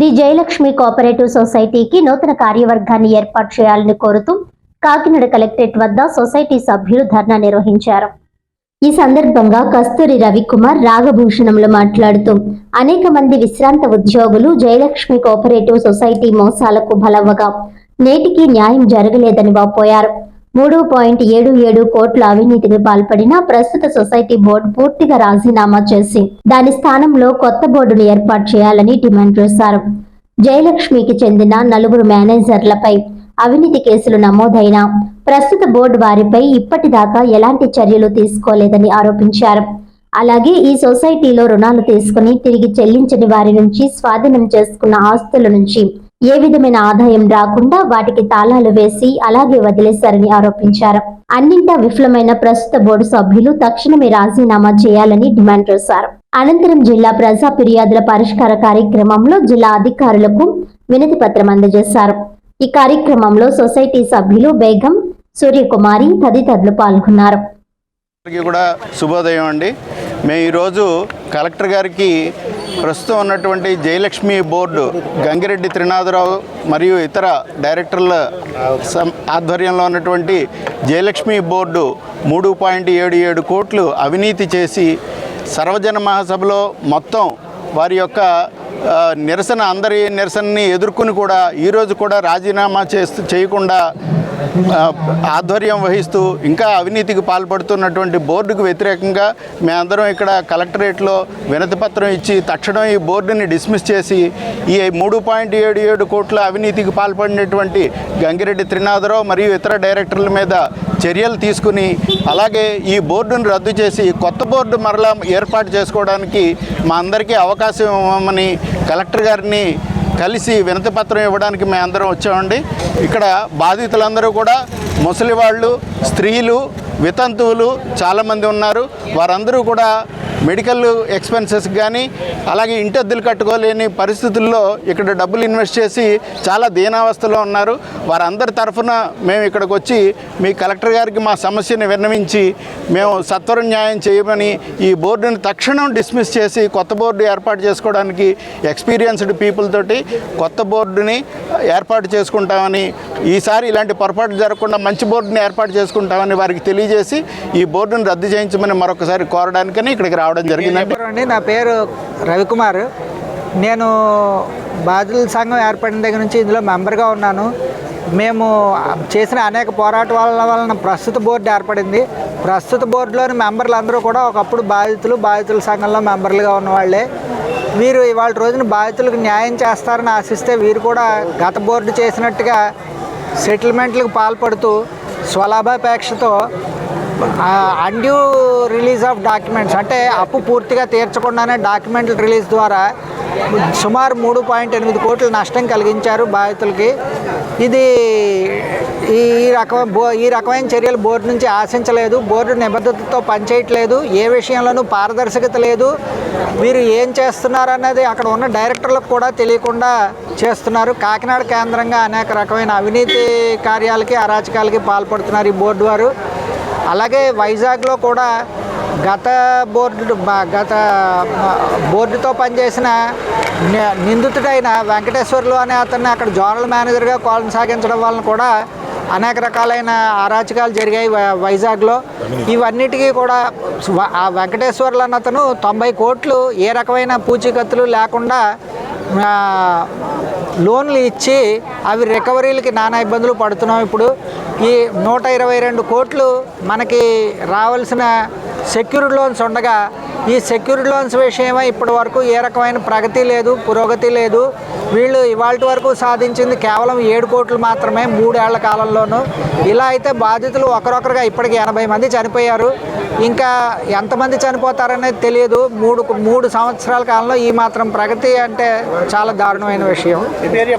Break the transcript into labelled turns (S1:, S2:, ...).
S1: The Jayalakshmi cooperative సొసైటీకి నూతన కార్యవర్గాన్ని ఏర్పాటు చేయాలని కోరుతూ కాకినాడ కలెక్టరేట్ వద్ద సొసైటీ సభ్యులు ధర్నా నిర్వహించారు. ఈ సందర్భంగా కస్తూరి రవికుమార్ రాగభూషణంలో మాట్లాడుతూ అనేక మంది విశ్రాంత ఉద్యోగులు జయలక్ష్మి కోఆపరేటివ్ సొసైటీ మోసాలకు బలవ్వగా నేటికి న్యాయం జరగలేదని వాపోయారు. మూడు పాయింట్ ఏడు ఏడు కోట్ల అవినీతికి పాల్పడిన ప్రస్తుత సొసైటీ బోర్డు పూర్తిగా రాజీనామా చేసి దాని స్థానంలో కొత్త బోర్డును ఏర్పాటు చేయాలని డిమాండ్ చేశారు. జయలక్ష్మికి చెందిన నలుగురు మేనేజర్లపై అవినీతి కేసులు నమోదైన ప్రస్తుత బోర్డు వారిపై ఇప్పటిదాకా ఎలాంటి చర్యలు తీసుకోలేదని ఆరోపించారు. అలాగే ఈ సొసైటీలో రుణాలు తీసుకుని తిరిగి చెల్లించని వారి నుంచి స్వాధీనం చేసుకున్న ఆస్తుల నుంచి ఏ విధమైన ఆదాయం రాకుండా వాటికి తాళాలు వేసి అలాగే వదిలేశారని ఆరోపించారు. అన్నింటా విఫలమైన ప్రస్తుత బోర్డు సభ్యులు తక్షణమే రాజీనామా చేయాలని డిమాండ్ చేశారు. అనంతరం జిల్లా ప్రజా ఫిర్యాదుల పరిష్కార కార్యక్రమంలో జిల్లా అధికారులకు వినతి పత్రం అందజేశారు. ఈ కార్యక్రమంలో సొసైటీ సభ్యులు బేగం సూర్యకుమారి తదితరులు పాల్గొన్నారు.
S2: కూడా శుభోదయం అండి. మేము ఈరోజు కలెక్టర్ గారికి ప్రస్తుతం ఉన్నటువంటి జయలక్ష్మి బోర్డు గంగిరెడ్డి త్రినాథరావు మరియు ఇతర డైరెక్టర్ల సం- ఆధ్వర్యంలో ఉన్నటువంటి జయలక్ష్మి బోర్డు మూడు పాయింట్ ఏడు ఏడు కోట్లు అవినీతి చేసి సర్వజన మహాసభలో మొత్తం వారి యొక్క నిరసన అందరి నిరసనని ఎదుర్కొని కూడా ఈరోజు కూడా రాజీనామా చేస్తూ చేయకుండా ఆధ్వర్యం వహిస్తూ ఇంకా అవినీతికి పాల్పడుతున్నటువంటి బోర్డుకు వ్యతిరేకంగా మేమందరం ఇక్కడ కలెక్టరేట్లో వినతిపత్రం ఇచ్చి తక్షణం ఈ బోర్డుని డిస్మిస్ చేసి ఈ మూడు పాయింట్ ఏడు ఏడు కోట్ల అవినీతికి పాల్పడినటువంటి గంగిరెడ్డి త్రినాథరావు మరియు ఇతర డైరెక్టర్ల మీద చర్యలు తీసుకుని అలాగే ఈ బోర్డును రద్దు చేసి కొత్త బోర్డు మరలా ఏర్పాటు చేసుకోవడానికి మా అందరికీ అవకాశం ఇవ్వమని కలెక్టర్ గారిని కలిసి వినతి పత్రం ఇవ్వడానికి మేము అందరం వచ్చామండి. ఇక్కడ బాధితులందరూ కూడా ముసలి వాళ్ళు స్త్రీలు వితంతువులు చాలామంది ఉన్నారు. వారందరూ కూడా మెడికల్ ఎక్స్పెన్సెస్ కానీ అలాగే ఇంటి అద్దెలు కట్టుకోలేని పరిస్థితుల్లో ఇక్కడ డబ్బులు ఇన్వెస్ట్ చేసి చాలా దీనావస్థలో ఉన్నారు. వారందరి తరఫున మేము ఇక్కడికి వచ్చి మీ కలెక్టర్ గారికి మా సమస్యని విన్నవించి మేము సత్వరం న్యాయం చేయమని ఈ బోర్డుని తక్షణం డిస్మిస్ చేసి కొత్త బోర్డు ఏర్పాటు చేసుకోవడానికి ఎక్స్పీరియన్స్డ్ పీపుల్ తోటి కొత్త బోర్డుని ఏర్పాటు చేసుకుంటామని ఈసారి ఇలాంటి పొరపాటు జరగకుండా మంచి బోర్డుని ఏర్పాటు చేసుకుంటామని వారికి తెలియజేసి ఈ బోర్డుని రద్దు చేయించమని మరొకసారి కోరడానికని ఇక్కడికి రావడం జరిగిందండి.
S3: అండి? నా పేరు రవికుమార్. నేను బాధితుల సంఘం ఏర్పడిన దగ్గర నుంచి ఇందులో మెంబర్గా ఉన్నాను. మేము చేసిన అనేక పోరాటాల వలన ప్రస్తుత బోర్డు ఏర్పడింది. ప్రస్తుత బోర్డులోని మెంబర్లు అందరూ కూడా ఒకప్పుడు బాధితులు బాధితుల సంఘంలో మెంబర్లుగా ఉన్నవాళ్ళే వీరు ఇవాళ రోజున బాధితులకు న్యాయం చేస్తారని ఆశిస్తే వీరు కూడా గత బోర్డు చేసినట్టుగా సెటిల్మెంట్లకు పాల్పడుతూ స్వలాభాపేక్షతో అన్డ్యూ రిలీజ్ ఆఫ్ డాక్యుమెంట్స్ అంటే అప్పు పూర్తిగా తీర్చకుండానే డాక్యుమెంట్లు రిలీజ్ ద్వారా సుమారు మూడు పాయింట్ ఎనిమిది కోట్లు నష్టం కలిగించారు బాధితులకి. ఇది ఈ రకమైన బో ఈ రకమైన చర్యలు బోర్డు నుంచి ఆశించలేదు. బోర్డు నిబద్ధతతో పనిచేయట్లేదు. ఏ విషయంలోనూ పారదర్శకత లేదు. మీరు ఏం చేస్తున్నారు అన్నది అక్కడ ఉన్న డైరెక్టర్లకు కూడా తెలియకుండా చేస్తున్నారు. కాకినాడ కేంద్రంగా అనేక రకమైన అవినీతి కార్యాలకి అరాచకాలకి పాల్పడుతున్నారు ఈ బోర్డు వారు. అలాగే వైజాగ్లో కూడా గత బోర్డు గత బోర్డుతో పనిచేసిన నిందితుడైన వెంకటేశ్వర్లు అనే అతన్ని అక్కడ జోనల్ మేనేజర్గా కొనసాగించడం వలన కూడా అనేక రకాలైన అరాచకాలు జరిగాయి వైజాగ్లో. ఇవన్నిటికీ కూడా ఆ వెంకటేశ్వర్లు అన్న అతను తొంభై కోట్లు ఏ రకమైన పూచీకత్తులు లేకుండా లోన్లు ఇచ్చి అవి రికవరీలకి నానా ఇబ్బందులు పడుతున్నాం ఇప్పుడు. ఈ నూట ఇరవై రెండు కోట్లు మనకి రావాల్సిన సెక్యూర్డ్ లోన్స్ ఉండగా ఈ సెక్యూర్డ్ లోన్స్ విషయమై ఇప్పటి వరకు ఏ రకమైన ప్రగతి లేదు పురోగతి లేదు. వీళ్ళు ఇవాళ వరకు సాధించింది కేవలం ఏడు కోట్లు మాత్రమే మూడేళ్ళ కాలంలోనూ. ఇలా అయితే బాధితులు ఒకరొకరుగా ఇప్పటికి ఎనభై మంది చనిపోయారు. ఇంకా ఎంతమంది చనిపోతారనేది తెలియదు. మూడు మూడు సంవత్సరాల కాలంలో ఈ మాత్రం ప్రగతి అంటే చాలా దారుణమైన విషయం.